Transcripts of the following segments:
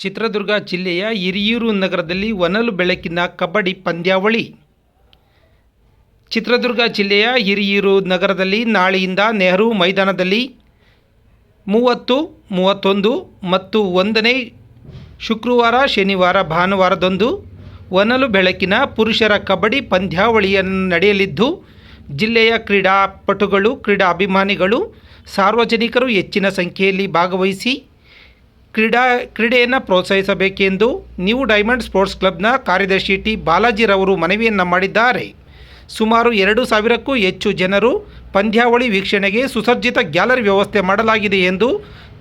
ಚಿತ್ರದುರ್ಗ ಜಿಲ್ಲೆಯ ಹಿರಿಯೂರು ನಗರದಲ್ಲಿ ಒನಲು ಬೆಳಕಿನ ಕಬಡ್ಡಿ ಪಂದ್ಯಾವಳಿ. ಚಿತ್ರದುರ್ಗ ಜಿಲ್ಲೆಯ ಹಿರಿಯೂರು ನಗರದಲ್ಲಿ ನಾಳೆಯಿಂದ ನೆಹರು ಮೈದಾನದಲ್ಲಿ ಮೂವತ್ತು, ಮೂವತ್ತೊಂದು ಮತ್ತು ಒಂದನೇ ಶುಕ್ರವಾರ, ಶನಿವಾರ, ಭಾನುವಾರದಂದು ಒನಲು ಬೆಳಕಿನ ಪುರುಷರ ಕಬಡ್ಡಿ ಪಂದ್ಯಾವಳಿಯನ್ನು ನಡೆಯಲಿದ್ದು, ಜಿಲ್ಲೆಯ ಕ್ರೀಡಾಪಟುಗಳು ಕ್ರೀಡಾ ಅಭಿಮಾನಿಗಳು ಸಾರ್ವಜನಿಕರು ಹೆಚ್ಚಿನ ಸಂಖ್ಯೆಯಲ್ಲಿ ಭಾಗವಹಿಸಿ ಕ್ರೀಡಾ, ಕ್ರೀಡೆಯನ್ನು ಪ್ರೋತ್ಸಾಹಿಸಬೇಕೆಂದು ನ್ಯೂ ಡೈಮಂಡ್ ಸ್ಪೋರ್ಟ್ಸ್ ಕ್ಲಬ್ನ ಕಾರ್ಯದರ್ಶಿ ಟಿ. ಬಾಲಾಜಿರವರು ಮನವಿಯನ್ನು ಮಾಡಿದ್ದಾರೆ. ಸುಮಾರು ಎರಡು ಸಾವಿರಕ್ಕೂ ಹೆಚ್ಚು ಜನರು ಪಂದ್ಯಾವಳಿ ವೀಕ್ಷಣೆಗೆ ಸುಸಜ್ಜಿತ ಗ್ಯಾಲರಿ ವ್ಯವಸ್ಥೆ ಮಾಡಲಾಗಿದೆ ಎಂದು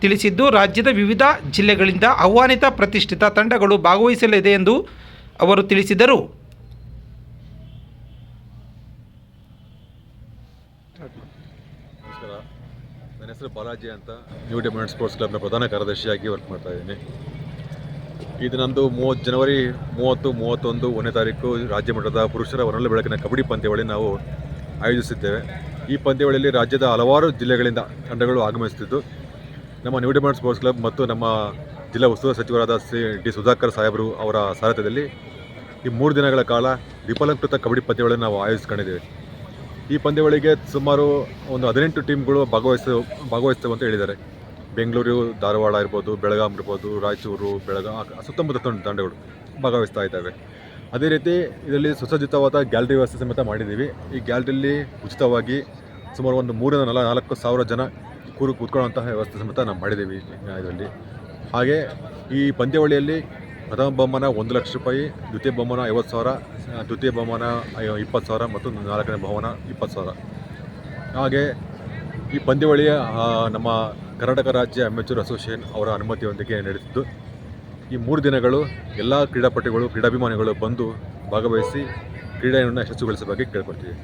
ತಿಳಿಸಿದ್ದು, ರಾಜ್ಯದ ವಿವಿಧ ಜಿಲ್ಲೆಗಳಿಂದ ಆಹ್ವಾನಿತ ಪ್ರತಿಷ್ಠಿತ ತಂಡಗಳು ಭಾಗವಹಿಸಲಿದೆ ಎಂದು ಅವರು ತಿಳಿಸಿದರು. ನನ್ನ ಹೆಸರು ಬಾಲಾಜಿ ಅಂತ ನ್ಯೂ ಡಿಮಂಡ್ ಸ್ಪೋರ್ಟ್ಸ್ ಕ್ಲಬ್ನ ಪ್ರಧಾನ ಕಾರ್ಯದರ್ಶಿಯಾಗಿ ವರ್ಕ್ ಮಾಡ್ತಾ ಇದ್ದೀನಿ. ಇದು ನಂದು ಮೂವತ್ತು ಜನವರಿ ಮೂವತ್ತು, ಮೂವತ್ತೊಂದು ಒಂದನೇ ತಾರೀಕು ರಾಜ್ಯ ಮಟ್ಟದ ಪುರುಷರ ವರಲ ಬೆಳಕಿನ ಕಬಡ್ಡಿ ಪಂದ್ಯಾವಳಿ ನಾವು ಆಯೋಜಿಸಿದ್ದೇವೆ ಈ ಪಂದ್ಯಾವಳಿಯಲ್ಲಿ ರಾಜ್ಯದ ಹಲವಾರು ಜಿಲ್ಲೆಗಳಿಂದ ತಂಡಗಳು ಆಗಮಿಸುತ್ತಿದ್ದು, ನಮ್ಮ ನ್ಯೂ ಡಿಮಂಡ್ ಸ್ಪೋರ್ಟ್ಸ್ ಕ್ಲಬ್ ಮತ್ತು ನಮ್ಮ ಜಿಲ್ಲಾ ಉಸ್ತುವಾರಿ ಸಚಿವರಾದ ಶ್ರೀ ಡಿ ಸುಧಾಕರ್ ಸಾಹೇಬರು ಅವರ ಸಾರಥ್ಯದಲ್ಲಿ ಈ ಮೂರು ದಿನಗಳ ಕಾಲ ವಿಫಲಕೃತ ಕಬಡ್ಡಿ ಪಂದ್ಯಗಳನ್ನು ನಾವು ಆಯೋಜಿಸ್ಕೊಂಡಿದ್ದೇವೆ. ಈ ಪಂದ್ಯಾವಳಿಗೆ ಸುಮಾರು ಒಂದು ಹದಿನೆಂಟು ಟೀಮ್ಗಳು ಭಾಗವಹಿಸ ಭಾಗವಹಿಸ್ತವೆ ಅಂತ ಹೇಳಿದ್ದಾರೆ. ಬೆಂಗಳೂರು, ಧಾರವಾಡ ಇರ್ಬೋದು, ಬೆಳಗಾಂ ಇರ್ಬೋದು, ರಾಯಚೂರು, ಬೆಳಗಾಂ ಸುತ್ತಮುತ್ತ ತಂಡ ತಂಡಗಳು ಭಾಗವಹಿಸ್ತಾ ಇದ್ದಾವೆ. ಅದೇ ರೀತಿ ಇದರಲ್ಲಿ ಸುಸಜ್ಜಿತವಾದ ಗ್ಯಾಲರಿ ವ್ಯವಸ್ಥೆ ಸಮೇತ ಮಾಡಿದ್ದೀವಿ. ಈ ಗ್ಯಾಲರಿಯಲ್ಲಿ ಉಚಿತವಾಗಿ ಸುಮಾರು ಒಂದು ಮೂರರಿಂದ ನಲ ನಾಲ್ಕು ಸಾವಿರ ಜನ ಕೂರು ಕೂತ್ಕೊಳ್ಳುವಂತಹ ವ್ಯವಸ್ಥೆ ಸಮೇತ ನಾವು ಮಾಡಿದ್ದೀವಿ, ಇದರಲ್ಲಿ. ಹಾಗೆ ಈ ಪಂದ್ಯಾವಳಿಯಲ್ಲಿ ಪ್ರಥಮ ಬಹುಮಾನ ಒಂದು ಲಕ್ಷ ರೂಪಾಯಿ, ದ್ವಿತೀಯ ಬಹುಮಾನ ಐವತ್ತು ಸಾವಿರ, ತೃತೀಯ ಬಹುಮಾನ ಇಪ್ಪತ್ತು ಸಾವಿರ ಮತ್ತು ನಾಲ್ಕನೇ ಬಹುಮಾನ ಇಪ್ಪತ್ತು ಸಾವಿರ. ಹಾಗೆ ಈ ಪಂದ್ಯಾವಳಿಯ ನಮ್ಮ ಕರ್ನಾಟಕ ರಾಜ್ಯ ಅಮೆಚೂರ್ ಅಸೋಸಿಯೇಷನ್ ಅವರ ಅನುಮತಿಯೊಂದಿಗೆ ನಡೆಸಿದ್ದು ಈ ಮೂರು ದಿನಗಳು ಎಲ್ಲ ಕ್ರೀಡಾಪಟುಗಳು, ಕ್ರೀಡಾಭಿಮಾನಿಗಳು ಬಂದು ಭಾಗವಹಿಸಿ ಕ್ರೀಡೆಯನ್ನು ಯಶಸ್ಸುಗೊಳಿಸಬೇಕಾಗಿ ಕೇಳ್ಕೊಳ್ತೀವಿ.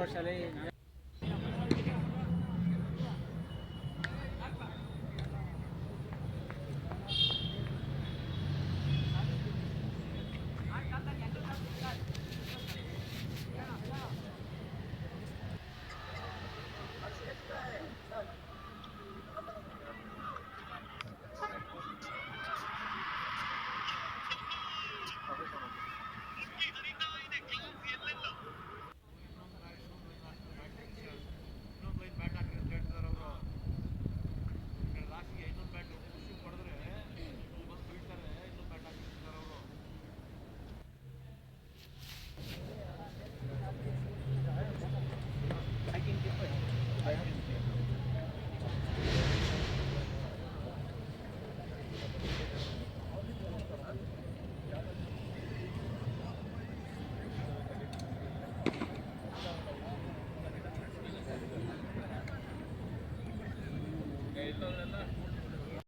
ವರ್ಷ